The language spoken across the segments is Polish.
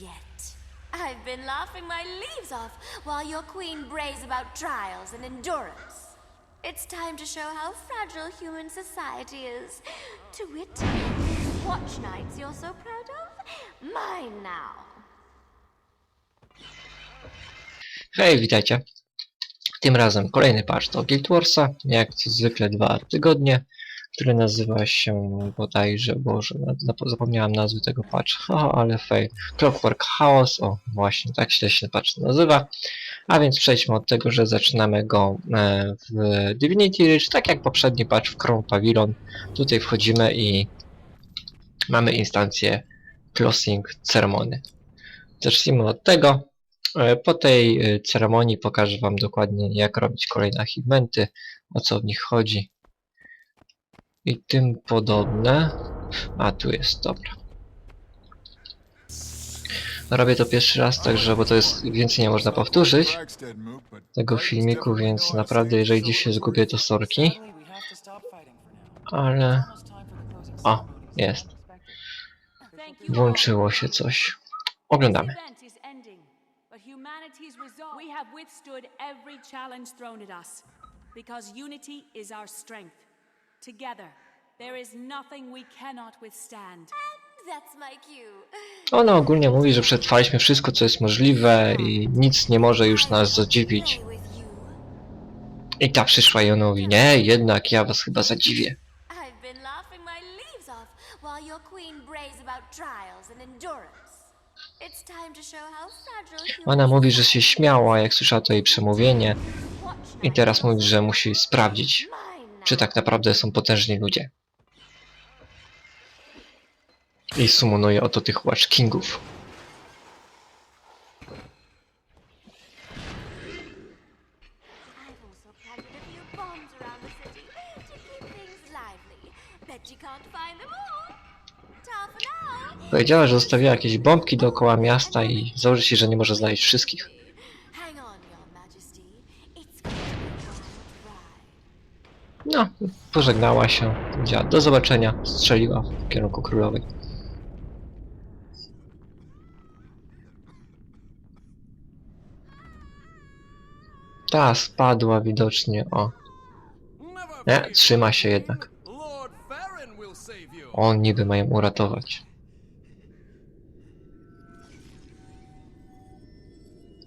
Yet, I've been laughing my leaves off while your queen brays about trials and endurance. It's time to show how fragile human society is. To wit, watch nights you're so proud of? Mine now. Hej, witajcie. Tym razem kolejny patch do Guild Warsa, jak zwykle dwa tygodnie, który nazywa się bodajże, boże, na- zap- zapomniałem nazwy tego patch, ale fej, Clockwork Chaos, o właśnie, tak się się patch nazywa, a więc przejdźmy od tego, że zaczynamy go e, w Divinity Ridge, tak jak poprzedni patch w Chrome Pavilion, tutaj wchodzimy i mamy instancję Closing Ceremony. Zacznijmy od tego, E, Po tej e, ceremonii pokażę Wam dokładnie jak robić kolejne achievementy, o co w nich chodzi i tym podobne. A tu jest, dobra. Robię to pierwszy raz, także, bo to jest więcej nie można powtórzyć tego filmiku, więc naprawdę jeżeli gdzieś się zgubię to sorki, ale... O, jest. Włączyło się coś. Oglądamy. We have withstood every challenge thrown at us because unity is our strength. Together, there is nothing we cannot withstand. That's my cue. Ona ogólnie mówi, że przetrwaliśmy wszystko, co jest możliwe i nic nie może już nas zadziwić. I ta przyszła i ona mówi, nie, jednak ja was chyba zadziwię. I've been laughing my leaves off while your queen brays about trials and endurance. It's time to show how fragile human Ona mówi, że się śmiała, jak słyszała to jej przemówienie i teraz mówi, że musi sprawdzić. Czy tak naprawdę są potężni ludzie. I summonuje oto tych Watch Kingów. Powiedziała, że zostawiła jakieś bombki dookoła miasta i założy się, że nie może znaleźć wszystkich. Hang on, your majesty. It's going to be a wild ride. No, pożegnała się, do zobaczenia, strzeliła w kierunku królowej. Ta spadła widocznie, o. Nie, trzyma się jednak. On niby ma ją uratować.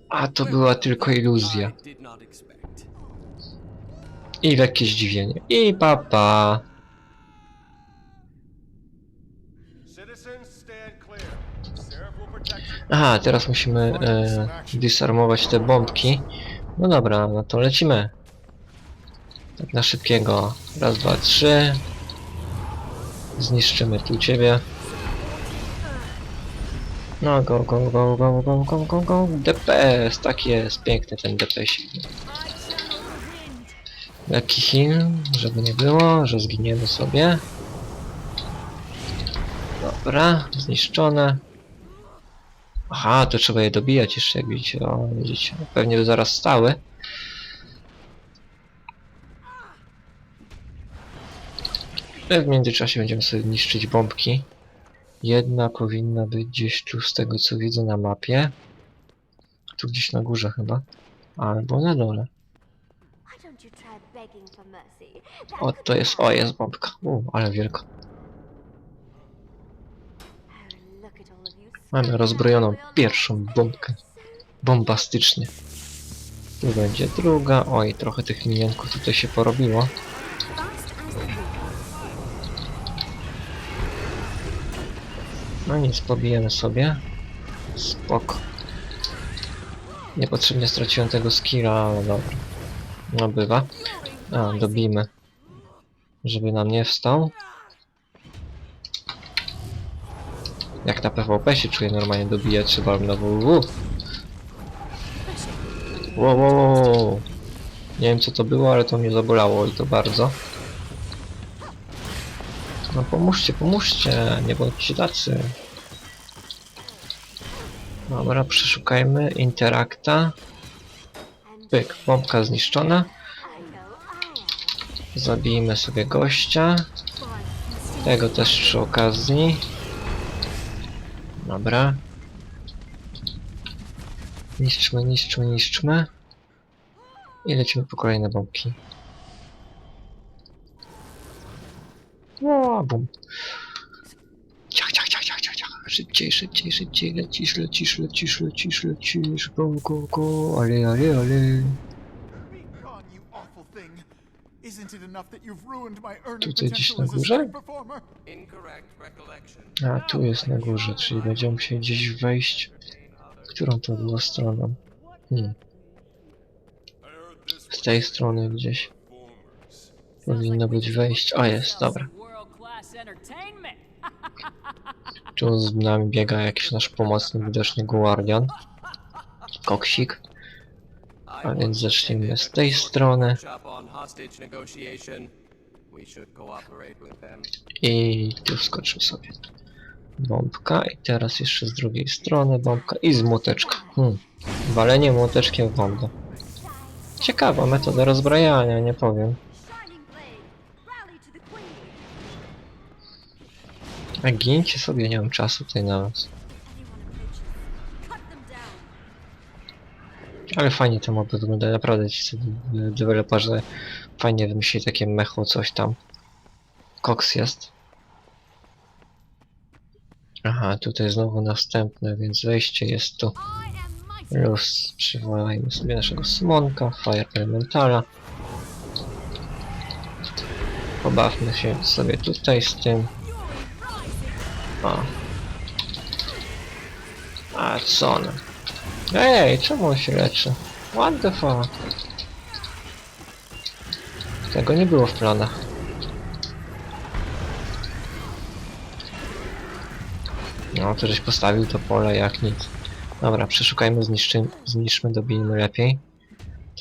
A to była tylko iluzja. I lekkie zdziwienie. I papa. You. Aha, teraz musimy e, disarmować te bombki. No dobra, no to lecimy. Tak na szybkiego. Raz, dwa, trzy. Zniszczymy tu ciebie. No go, go, go, go, go, go, go, go. DPS, tak jest. Piękny ten DPS. Jaki heal, żeby nie było, że zginiemy sobie. Dobra, zniszczone. Aha, to trzeba je dobijać jeszcze, jak widzicie. O, widzicie. Pewnie by zaraz stały. W międzyczasie będziemy sobie niszczyć bombki. Jedna powinna być gdzieś tu, z tego co widzę na mapie. Tu gdzieś na górze chyba. Albo na dole. O, to jest, o, jest bombka. U, ale wielka. Mamy rozbrojoną pierwszą bombkę. Bombastycznie. Tu będzie druga. Oj, trochę tych minionków tutaj się porobiło. No nic, pobijemy sobie. Spoko. Niepotrzebnie straciłem tego skilla, ale dobra. No bywa. A, dobijmy. Żeby nam nie wstał. Jak na PvP się czuję normalnie dobijać, trzeba na WW. Wow, wow, wow. Nie wiem co to było, ale to mnie zabolało i to bardzo. No pomóżcie, pomóżcie, nie bądźcie tacy. Dobra, przeszukajmy Interakta. Pyk, bombka zniszczona. Zabijmy sobie gościa. Tego też przy okazji. Dobra. Niszczmy, niszczmy, niszczmy. I lecimy po kolejne bombki. O, bum. Ciach, ciach, ciach, ciach, ciach, ciach. Szybciej, szybciej, szybciej. Lecisz, lecisz, lecisz, lecisz, lecisz. Go, go, go. Ale, ale, ale. Tutaj gdzieś na górze? A, tu jest na górze, czyli będziemy musieli gdzieś wejść. Którą to było stroną? Hmm. Z tej strony gdzieś. Powinno być wejście. O, jest, dobra. Tu z nami biega jakiś nasz pomocny, widocznie guardian. Koksik. A więc zacznijmy z tej strony. I tu wskoczył sobie. Bombka i teraz jeszcze z drugiej strony bombka i z młoteczka. Hmm. Walenie młoteczkiem w bombę. Ciekawa metoda rozbrajania, nie powiem. A gincie sobie, nie mam czasu tutaj na was. Ale fajnie to moby wygląda, naprawdę ci sobie deweloperzy fajnie wymyślili takie mecho coś tam. Cox jest. Aha, tutaj znowu następne, więc wejście jest tu. Luz, przywołajmy sobie naszego Smonka, Fire Elementala. Pobawmy się sobie tutaj z tym. O. A co on? Ej, czemu on się leczy? What the fuck? Tego nie było w planach. No, to żeś postawił to pole jak nic. Dobra, przeszukajmy, zniszczmy, dobijmy lepiej.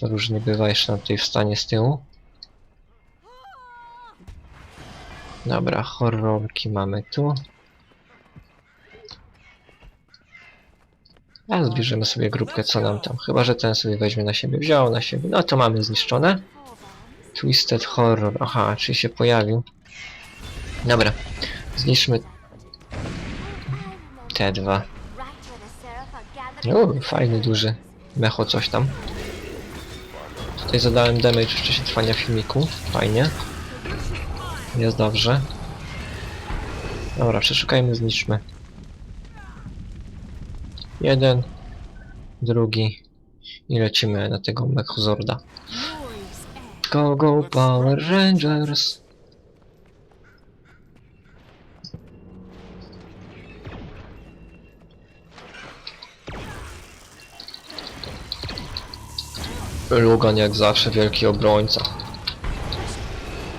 To różnie bywa, jeszcze nam tutaj wstanie z tyłu. Dobra, horrorki mamy tu. A zbierzemy sobie grupkę, co nam tam. Chyba, że ten sobie weźmie na siebie. Wziął na siebie. No to mamy zniszczone. Twisted Horror. Aha, czyli się pojawił. Dobra, zniszczmy te dwa. O, fajny, duży mecho coś tam. Tutaj zadałem damage w czasie trwania filmiku. Fajnie. Jest dobrze. Dobra, przeszukajmy, zniszczmy. Jeden. Drugi. I lecimy na tego Mechozorda. Go, go, Power Rangers! Lugan jak zawsze wielki obrońca.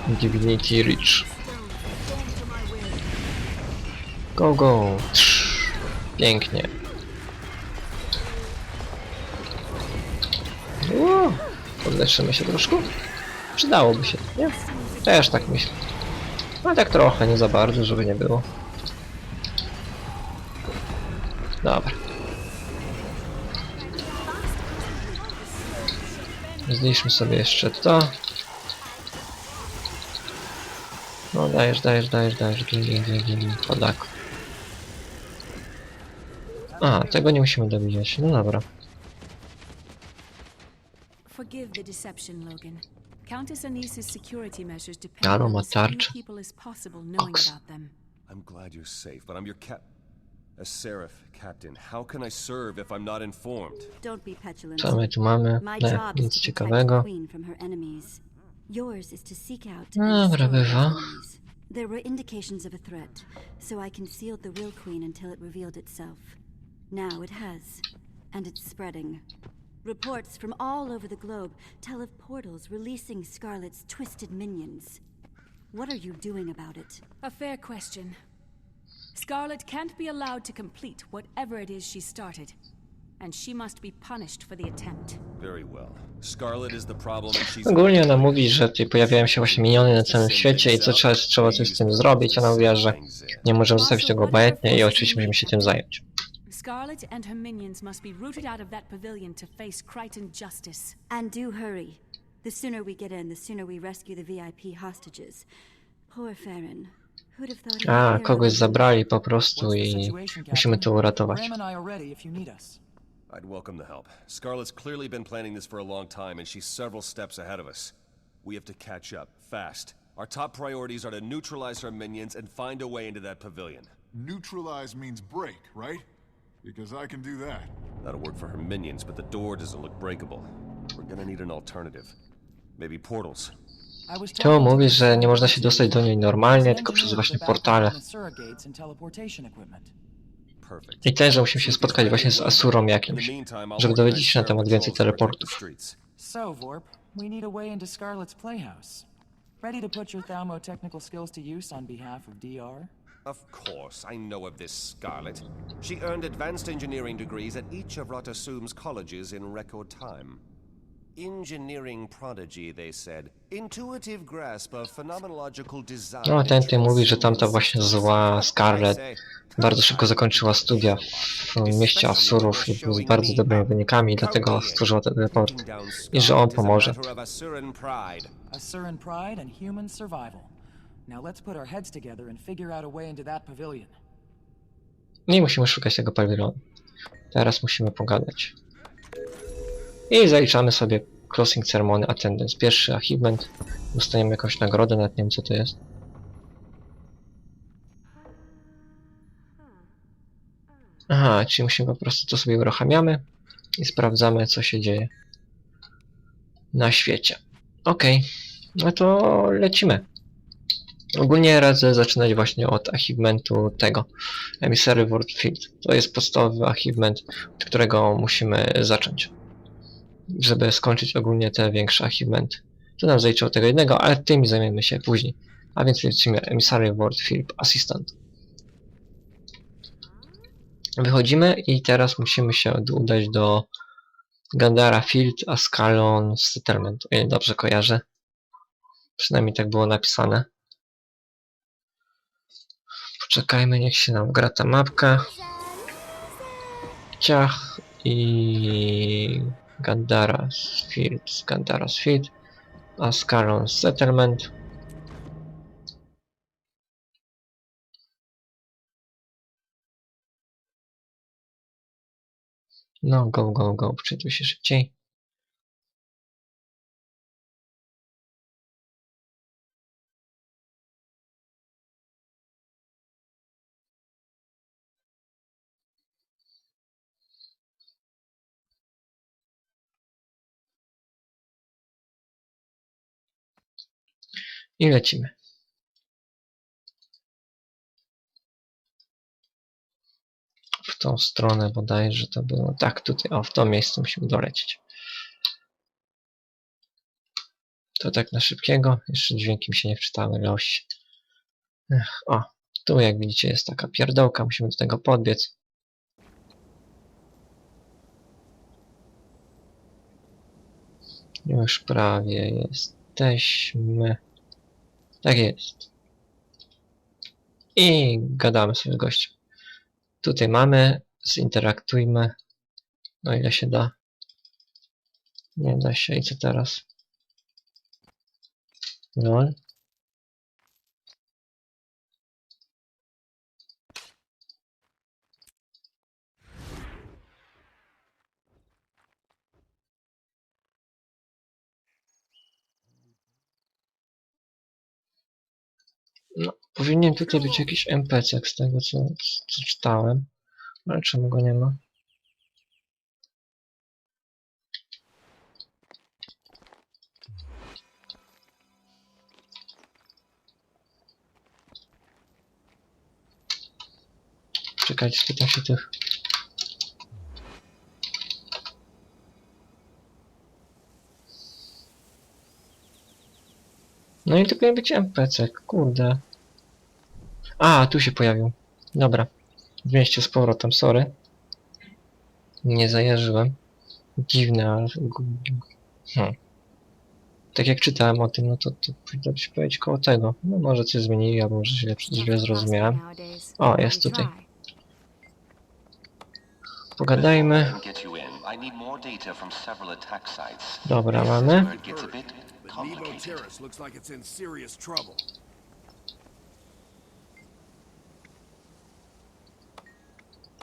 Divinity Reach. Go, go. Trz. Pięknie. Uuu, Podleczymy się troszkę? Przydałoby się, nie? Też tak myślę. No tak trochę, nie za bardzo, żeby nie było. Dobra. Zniszczmy sobie jeszcze to. No dajesz, dajesz, dajesz, dajesz, gin, gin, gin, gin, podak. A, tego nie musimy dobijać, no dobra. Forgive the deception, Logan. Countess Anisa's security measures depend on ma as few people as possible knowing Oks. about them. I'm glad you're safe, but I'm your cap. A seraph, Captain. How can I serve if I'm not informed? Don't be petulant. Co my tu mamy? My Nie, job is nic to protect the ciekawego. queen from her enemies. Yours is to seek out Dobra, and destroy bywa. enemies. There were indications of a threat, so I concealed the real queen until it revealed itself. Now it has, and it's spreading. Reports from all over the globe tell of portals releasing Scarlet's twisted minions. What are you doing about it? A fair question. Scarlet can't be allowed to complete whatever it is she started, and she must be punished for the attempt. Very well. Scarlet is the problem and she's... Ogólnie ona mówi, że tutaj pojawiają się właśnie miniony na całym świecie i co trzeba, trzeba coś z tym zrobić. Ona mówiła, że nie możemy zostawić tego obojętnie i oczywiście musimy się tym zająć. Scarlet and her minions must be rooted out of that pavilion to face Crichton justice. And do hurry. The sooner we get in, the sooner we rescue the VIP hostages. Poor Farron. Who'd have thought he'd ah, A, hear kogoś about- zabrali po prostu i situation, musimy Captain? to uratować. Graham and I are ready if you need us. I'd welcome the help. Scarlet's clearly been planning this for a long time, and she's several steps ahead of us. We have to catch up, fast. Our top priorities are to neutralize her minions and find a way into that pavilion. Neutralize means break, right? Because I can do that. That'll work for her minions, but the door doesn't look breakable. We're gonna need an alternative. Maybe portals. To mówi, że nie można się dostać do niej normalnie, tylko przez właśnie portale. I też, że musimy się spotkać właśnie z Asurą jakimś, żeby dowiedzieć się na temat więcej teleportów. So, Vorp, we need a way into Scarlet's Playhouse. Ready to put your Thalmo-technical skills to use on behalf of DR? Of course, I know of this Scarlet. She earned advanced engineering degrees at each of Ratasum's colleges in record time. Engineering prodigy, they said. Intuitive grasp of phenomenological design. No, ten ty mówi, że tamta właśnie zła Scarlet bardzo szybko zakończyła studia w mieście Asurów i z bardzo dobrymi wynikami, dlatego stworzyła ten teleport. I że on pomoże. Asuran pride and human survival. Now let's put our heads together and figure out a way into that pavilion. No I musimy szukać tego pawilonu. Teraz musimy pogadać. I zaliczamy sobie Crossing Ceremony Attendance. Pierwszy achievement. Dostaniemy jakąś nagrodę, nawet nie wiem co to jest. Aha, czyli musimy po prostu to sobie uruchamiamy i sprawdzamy co się dzieje na świecie. Okej, no to lecimy. Ogólnie radzę zaczynać właśnie od achievementu tego Emissary World Field. To jest podstawowy achievement, od którego musimy zacząć, żeby skończyć ogólnie te większe achievementy. To nam zaliczyło tego jednego, ale tymi zajmiemy się później. A więc lecimy Emissary World Field Assistant. Wychodzimy i teraz musimy się udać do Gandara Field Ascalon Settlement, o ile dobrze kojarzę. Przynajmniej tak było napisane. Poczekajmy, niech się nam gra ta mapka. Ciach i Gandara's Field, Gandara's Field, Ascalon Settlement. No, go, go, go, wczytuj się szybciej. I lecimy. W tą stronę bodajże to było. Tak, tutaj, o, w to miejsce musimy dolecieć. To tak na szybkiego. Jeszcze dźwięki mi się nie wczytały, loś. Ech, o, tu jak widzicie jest taka pierdołka, musimy do tego podbiec. Już prawie jesteśmy. Tak jest. I gadamy sobie z gościem. Tutaj mamy, zinteраktujmy. No ile się da. Nie da się. I co teraz? Lol. No, powinien tutaj być jakiś NPC z tego co, co czytałem. Ale czemu go nie ma? Czekajcie, spytam się tych. No i to powinien być NPC, kurde. A, tu się pojawił. Dobra. W mieście z powrotem, sorry. Nie zajarzyłem. Dziwne, ale... Hmm. Tak jak czytałem o tym, no to, to powinno się powiedzieć koło tego. No może coś zmienili, albo może źle, źle zrozumiałem. O, jest tutaj. Pogadajmy. Dobra, mamy. Nevo complicated. Terrace looks like it's in serious trouble.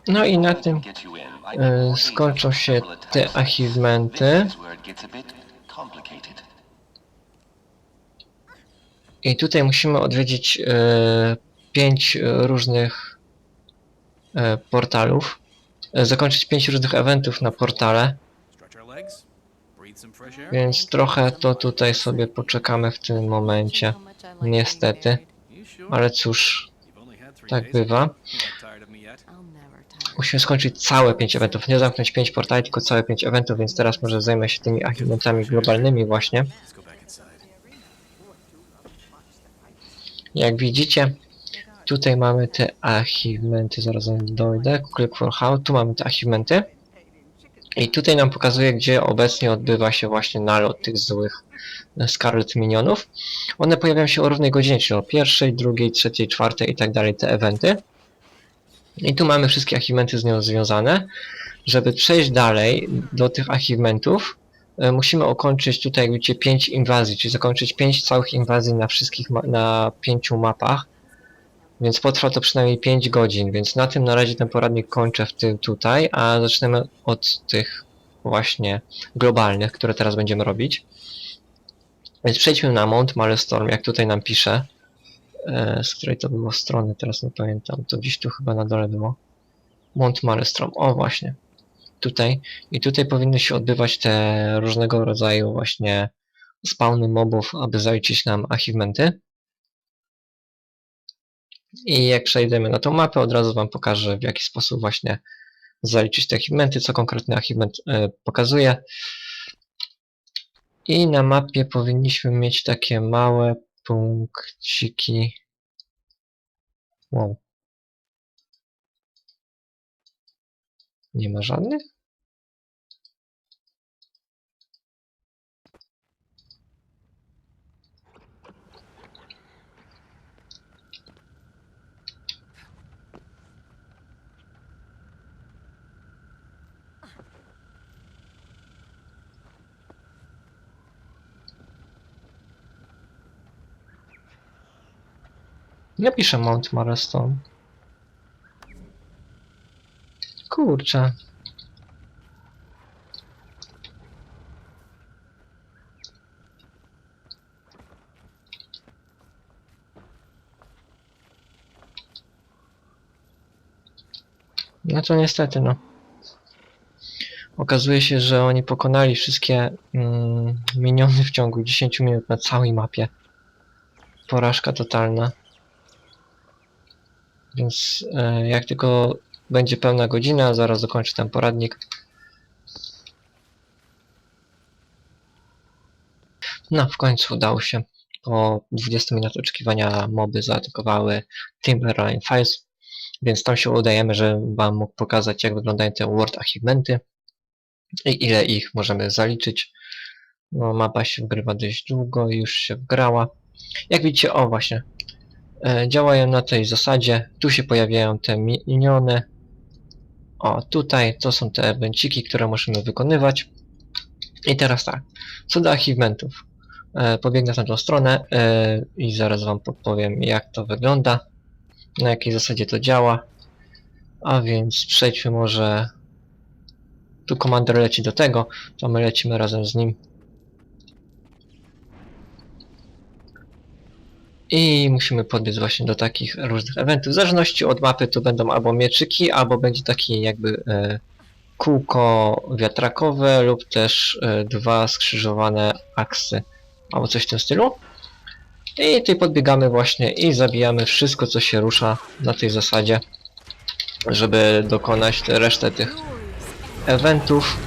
No i na tym Get you in. I need e, skończą się te attack achievementy. This is where it gets a bit complicated. I tutaj musimy odwiedzić e, pięć e, różnych e, portalów. E, zakończyć pięć różnych eventów na portale. Więc trochę to tutaj sobie poczekamy w tym momencie. Niestety. Ale cóż, tak bywa. Musimy skończyć całe pięć eventów. Nie zamknąć pięć portali, tylko całe pięć eventów, więc teraz może zajmę się tymi achievementami globalnymi właśnie. Jak widzicie, tutaj mamy te achievementy, zaraz dojdę. Click for how, tu mamy te achievementy. I tutaj nam pokazuje, gdzie obecnie odbywa się właśnie nalot tych złych e, Scarlet Minionów. One pojawiają się o równej godzinie, czyli o pierwszej, drugiej, trzeciej, czwartej i tak dalej, te eventy. I tu mamy wszystkie achievementy z nią związane. Żeby przejść dalej do tych achievementów, e, musimy ukończyć tutaj, jak widzicie, 5 inwazji, czyli zakończyć 5 całych inwazji na wszystkich, na 5 mapach. Więc potrwa to przynajmniej 5 godzin, więc na tym na razie ten poradnik kończę w tym tutaj, a zaczniemy od tych właśnie globalnych, które teraz będziemy robić. Więc przejdźmy na Mount Malestorm, jak tutaj nam pisze. E, z której to było strony, teraz nie pamiętam. To gdzieś tu chyba na dole było. Mount Malestrom, o właśnie. Tutaj. I tutaj powinny się odbywać te różnego rodzaju właśnie spawny mobów, aby zaliczyć nam achievementy. I jak przejdziemy na tą mapę, od razu Wam pokażę w jaki sposób właśnie zaliczyć te achievementy, co konkretny achievement e, pokazuje. I na mapie powinniśmy mieć takie małe punkciki. Wow. Nie ma żadnych? Ja piszę Mount Marestone. Kurczę. No to niestety, no. Okazuje się, że oni pokonali wszystkie mm, miniony w ciągu 10 minut na całej mapie. Porażka totalna. Więc e, jak tylko będzie pełna godzina, zaraz dokończę ten poradnik. No, w końcu udało się. Po 20 minut oczekiwania moby zaatakowały Timberline Files, więc tam się udajemy, że wam mógł pokazać jak wyglądają te World Achievementy i ile ich możemy zaliczyć. No, mapa się wgrywa dość długo, już się wgrała. Jak widzicie, o właśnie, działają na tej zasadzie. Tu się pojawiają te miniony. O, tutaj to są te evenciki, które musimy wykonywać. I teraz tak, co do achievementów. E, pobiegnę na tą stronę e, i zaraz wam podpowiem jak to wygląda, na jakiej zasadzie to działa. A więc przejdźmy może... Tu komander leci do tego, to my lecimy razem z nim. I musimy podbiec właśnie do takich różnych eventów. W zależności od mapy to będą albo mieczyki, albo będzie taki jakby e, kółko wiatrakowe lub też e, dwa skrzyżowane aksy, albo coś w tym stylu. I tutaj podbiegamy właśnie i zabijamy wszystko co się rusza na tej zasadzie, żeby dokonać resztę tych eventów.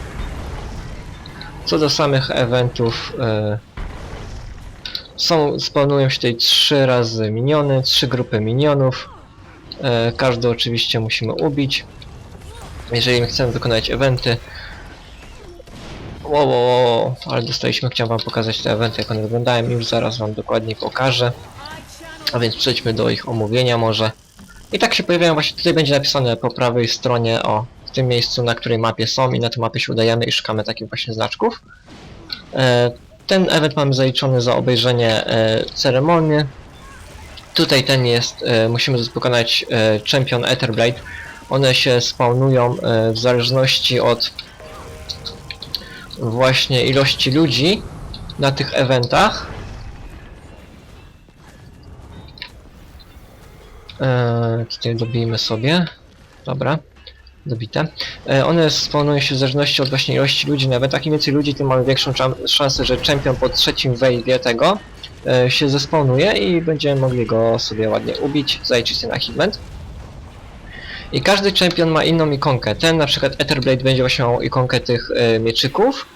Co do samych eventów, e, są, spawnują się tutaj trzy razy miniony, trzy grupy minionów. E, każdy oczywiście musimy ubić. Jeżeli chcemy wykonać eventy. Wow, wow, wow, ale dostaliśmy, chciałem wam pokazać te eventy, jak one wyglądają, już zaraz wam dokładnie pokażę. A więc przejdźmy do ich omówienia może. I tak się pojawiają właśnie, tutaj będzie napisane po prawej stronie, o, w tym miejscu, na której mapie są i na tej mapie się udajemy i szukamy takich właśnie znaczków. E, ten event mamy zaliczony za obejrzenie e, ceremonii. Tutaj ten jest, e, musimy pokonać e, Champion Etherblade. One się spawnują e, w zależności od właśnie ilości ludzi na tych eventach. E, tutaj dobijmy sobie. Dobra. Dobite. E, one spawnują się w zależności od właśnie ilości ludzi na eventach. Im więcej ludzi, tym mamy większą szansę, że czempion po trzecim wave'ie tego e, się zespawnuje i będziemy mogli go sobie ładnie ubić, zaliczyć ten achievement. I każdy czempion ma inną ikonkę. Ten na przykład Etherblade będzie właśnie miał ikonkę tych e, mieczyków.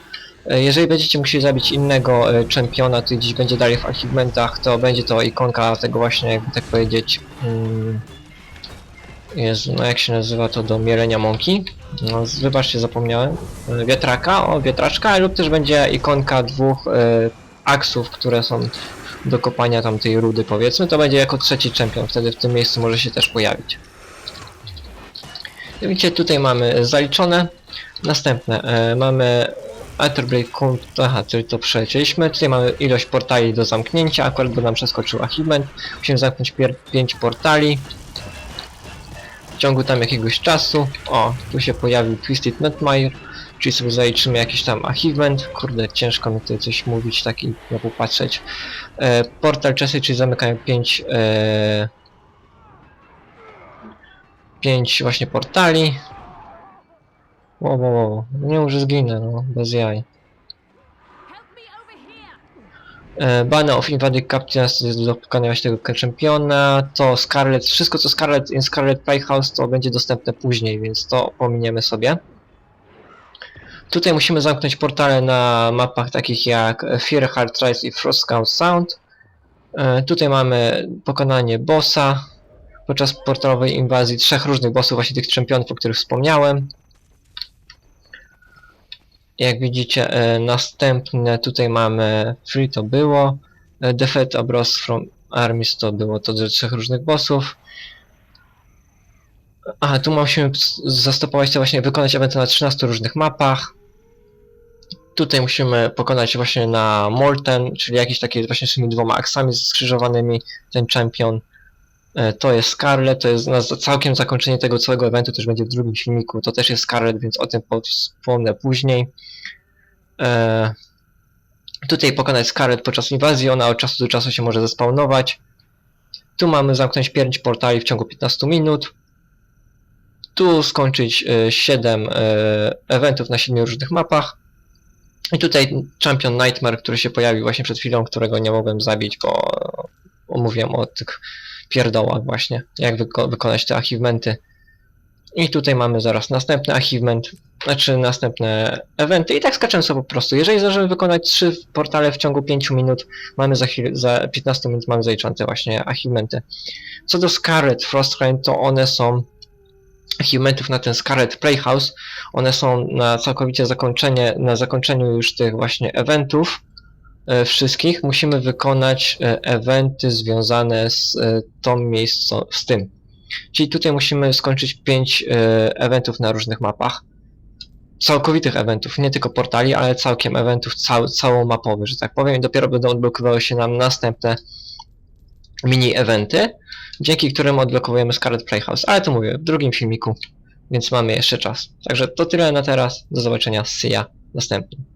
Jeżeli będziecie musieli zabić innego czempiona, który gdzieś będzie dalej w achievementach, to będzie to ikonka tego właśnie, jakby tak powiedzieć... Mm, Jezu, no jak się nazywa to do mielenia mąki? No, wybaczcie, zapomniałem. E, Wiatraka, o wiatraczka, lub też będzie ikonka dwóch e, aksów, które są do kopania tamtej rudy powiedzmy, to będzie jako trzeci czempion, wtedy w tym miejscu może się też pojawić. Jak Widzicie, tutaj mamy zaliczone. Następne, e, mamy Etherblade Count, aha, czyli to przelecieliśmy. Tutaj mamy ilość portali do zamknięcia, akurat bo nam przeskoczył achievement. Musimy zamknąć 5 portali. W ciągu tam jakiegoś czasu. O, tu się pojawił Twisted Nightmare, czyli sobie zaliczymy jakiś tam achievement. Kurde, ciężko mi tutaj coś mówić, taki na popatrzeć. E, portal czasy, czyli zamykają 5 e, 5 właśnie portali. Wow, wow, wow. Nie może zginę, no, bez jaj. E, Bana of Invaded Captains jest do pokonania właśnie tego czempiona. To Scarlet, wszystko co Scarlet in Scarlet Playhouse to będzie dostępne później, więc to pominiemy sobie. Tutaj musimy zamknąć portale na mapach takich jak Fear, Hard Rise i Frostbound Sound. E, Tutaj mamy pokonanie bossa podczas portalowej inwazji trzech różnych bossów, właśnie tych czempionów, o których wspomniałem. Jak widzicie, e, następne tutaj mamy Free to było, e, Defeat Abros from Armies to było to ze trzech różnych bossów. A, tu musimy s- zastopować to właśnie, wykonać eventy na 13 różnych mapach. Tutaj musimy pokonać właśnie na Molten, czyli jakieś takie właśnie z tymi dwoma aksami skrzyżowanymi, ten champion. E, To jest Scarlet, to jest całkiem zakończenie tego całego eventu, też będzie w drugim filmiku, to też jest Scarlet, więc o tym po- wspomnę później. E, tutaj pokonać Scarlet podczas inwazji, ona od czasu do czasu się może zespawnować. Tu mamy zamknąć 5 portali w ciągu 15 minut. Tu skończyć e, 7 e, eventów na 7 różnych mapach. I tutaj Champion Nightmare, który się pojawił właśnie przed chwilą, którego nie mogłem zabić, bo omówiłem o tych pierdołach właśnie, jak wyko wykonać te achievementy. I tutaj mamy zaraz następny achievement, znaczy następne eventy i tak skaczemy sobie po prostu. Jeżeli zdążymy wykonać 3 portale w ciągu 5 minut, mamy za, chwilę, za 15 minut mamy zaliczone te właśnie achievementy. Co do Scarlet Frostgrave, to one są achievementów na ten Scarlet Playhouse. One są na całkowicie zakończenie, na zakończeniu już tych właśnie eventów wszystkich. Musimy wykonać e, eventy związane z e, tą miejscą, z tym. Czyli tutaj musimy skończyć 5 eventów na różnych mapach. Całkowitych eventów, nie tylko portali, ale całkiem eventów cał, całą mapowy, że tak powiem. I dopiero będą odblokowały się nam następne mini eventy, dzięki którym odblokowujemy Scarlet Playhouse. Ale to mówię w drugim filmiku, więc mamy jeszcze czas. Także to tyle na teraz. Do zobaczenia. See ya. Następnym.